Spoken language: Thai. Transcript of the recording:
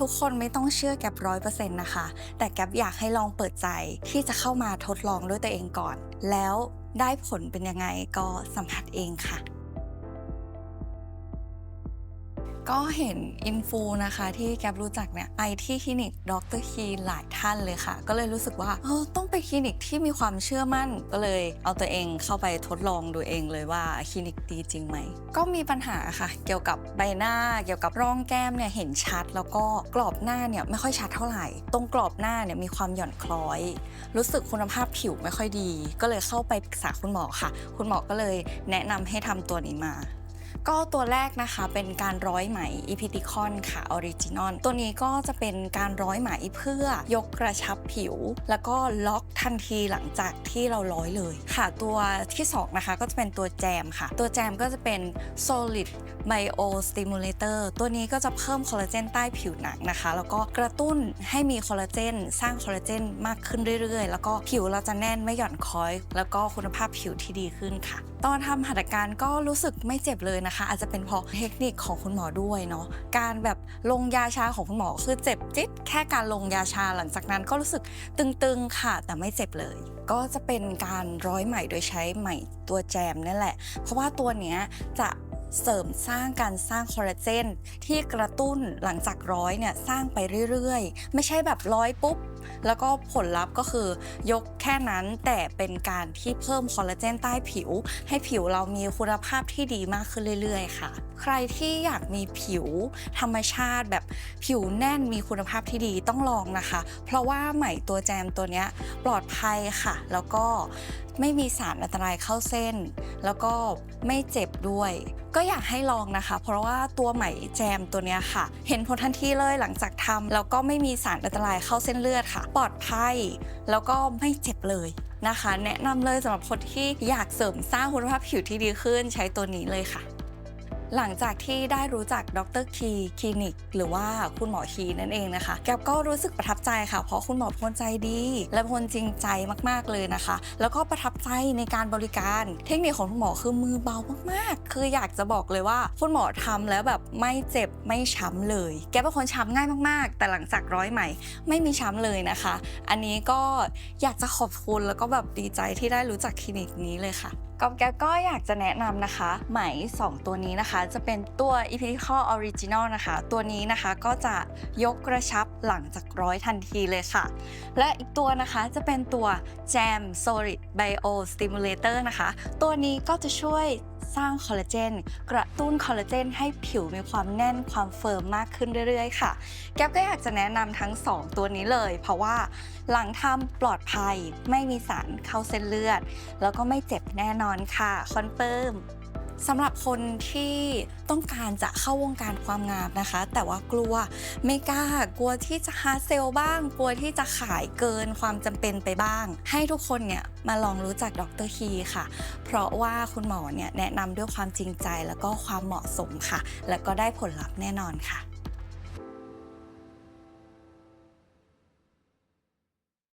ทุกคนไม่ต้องเชื่อแกร้อยเปอร์เซ็นต์นะคะ แต่แกอยากให้ลองเปิดใจที่จะเข้ามาทดลองด้วยตัวเองก่อน แล้วได้ผลเป็นยังไงก็สัมผัสเองค่ะ ก็เห็นอินฟูนะคะที่แกรู้จักเนี่ยไปที่คลินิกดรคีหลายท่านเลยค่ะ ก็เลยรู้สึกว่าเออต้องไปคลินิกที่มีความเชื่อมั่น ก็เลยเอาตัวเองเข้าไปทดลองดูเองเลยว่าคลินิกดีจริงไหม ก็มีปัญหาค่ะ เกี่ยวกับใบหน้า เกี่ยวกับร่องแก้มเนี่ยเห็นชัด แล้วก็กรอบหน้าเนี่ยไม่ค่อยชัดเท่าไหร่ ตรงกรอบหน้าเนี่ยมีความหย่อนคล้อย รู้สึกคุณภาพผิวไม่ค่อยดี ก็เลยเข้าไปปรึกษาคุณหมอค่ะ คุณหมอก็เลยแนะนำให้ทำตัวนี้มา ก็ตัวแรกนะคะเป็นการร้อยไหมอีพิติคอนค่ะออริจินอลตัวนี้ก็จะเป็นการร้อยไหมเพื่อยกกระชับผิว แล้วก็ล็อกทันทีหลังจากที่เราร้อยเลยค่ะ ตัวที่สองนะคะก็จะเป็นตัวแจมค่ะ ตัวแจมก็จะเป็น solid bio stimulator ตัวนี้ก็จะเพิ่มคอลลาเจนใต้ผิวหนังนะคะ แล้วก็กระตุ้นให้มีคอลลาเจนสร้างคอลลาเจนมากขึ้นเรื่อยๆ แล้วก็ผิวเราจะแน่นไม่หย่อนคล้อย แล้วก็คุณภาพผิวที่ดีขึ้นค่ะ ตอนทำหัตถการก็รู้สึกไม่เจ็บเลยนะคะอาจจะเป็นเพราะเทคนิคของคุณหมอด้วยเนาะการแบบลงยาชาของคุณหมอคือเจ็บจิ๊ดแค่การลงยาชาหลังจากนั้นก็รู้สึกตึงๆค่ะ แต่ไม่เจ็บเลย ก็จะเป็นการร้อยไหมโดยใช้ไหมตัวแจมนั่นแหละ เพราะว่าตัวเนี้ยจะเสริมสร้างการสร้างคอลลาเจนที่กระตุ้นหลังจากร้อยเนี่ยสร้างไปเรื่อยๆ ไม่ใช่แบบร้อยปุ๊บ แล้วก็ผลลัพธ์ก็คือยกแค่นั้นแต่เป็นการที่เพิ่มคอลลาเจนใต้ผิว ให้ผิวเรามีคุณภาพที่ดีมากขึ้นเรื่อยๆ ค่ะ ใครที่อยากมีผิวธรรมชาติแบบผิวแน่นมีคุณภาพที่ดีต้องลองนะคะ เพราะว่าไหมตัวแจมตัวเนี้ยปลอดภัยค่ะ แล้วก็ ไม่มีสารอันตรายเข้าเส้น แล้วก็ไม่เจ็บด้วย ก็อยากให้ลองนะคะ เพราะว่าตัวไหมแจมตัวเนี้ยค่ะ เห็นผลทันทีเลยหลังจากทำแล้วก็ไม่มีสารอันตรายเข้าเส้นเลือดค่ะ ปลอดภัย แล้วก็ไม่เจ็บเลยนะคะ แนะนำเลยสำหรับคนที่อยากเสริมสร้างคุณภาพผิวที่ดีขึ้นใช้ตัวนี้เลยค่ะ หลังจากที่ได้รู้จักดรคีคลินิก หรือว่าคุณหมอคีนั่นเองนะคะ แกบก็รู้สึกประทับใจค่ะ เพราะคุณหมอเป็นคนใจดี และเป็นคนจริงใจมากๆเลยนะคะ แล้วก็ประทับใจในการบริการ เทคนิคของคุณหมอคือมือเบามากๆ คืออยากจะบอกเลยว่าคุณหมอทำแล้วแบบไม่เจ็บไม่ช้ำเลย แกเป็นคนช้ำง่ายมากๆ แต่หลังจากร้อยไหม่ไม่มีช้ำเลยนะคะ อันนี้ก็อยากจะขอบคุณแล้วก็แบบดีใจที่ได้รู้จักคลินิกนี้เลยค่ะ กอบแก๊บก็อยากจะแนะนำนะคะ ไหม 2 ตัวนี้นะคะจะเป็นตัว e p i c a l Original นะคะ ตัวนี้นะคะก็จะยกกระชับหลังจากร้อยทันทีเลยค่ะ และอีกตัวนะคะจะเป็นตัว Jam Solid Bio Stimulator นะคะ ตัวนี้ก็จะช่วย สร้างคอลลาเจนกระตุ้นคอลลาเจนให้ผิวมีความแน่นความเฟิร์มมากขึ้นเรื่อยๆ ค่ะ แก๊ปก็อยากจะแนะนำทั้ง 2 ตัวนี้เลย เพราะว่าหลังทำปลอดภัยไม่มีสารเข้าเส้นเลือด แล้วก็ไม่เจ็บแน่นอนค่ะคอนเฟิร์ม สำหรับคนที่ต้องการจะเข้าวงการความงามนะคะ แต่ว่ากลัวไม่กล้ากลัวที่จะฮาเซลบ้าง กลัวที่จะขายเกินความจำเป็นไปบ้าง ให้ทุกคนเนี่ยมาลองรู้จักดรคีค่ะ เพราะว่าคุณหมอเนี่ยแนะนำด้วยความจริงใจแล้วก็ความเหมาะสมค่ะ แล้วก็ได้ผลลัพธ์แน่นอนค่ะ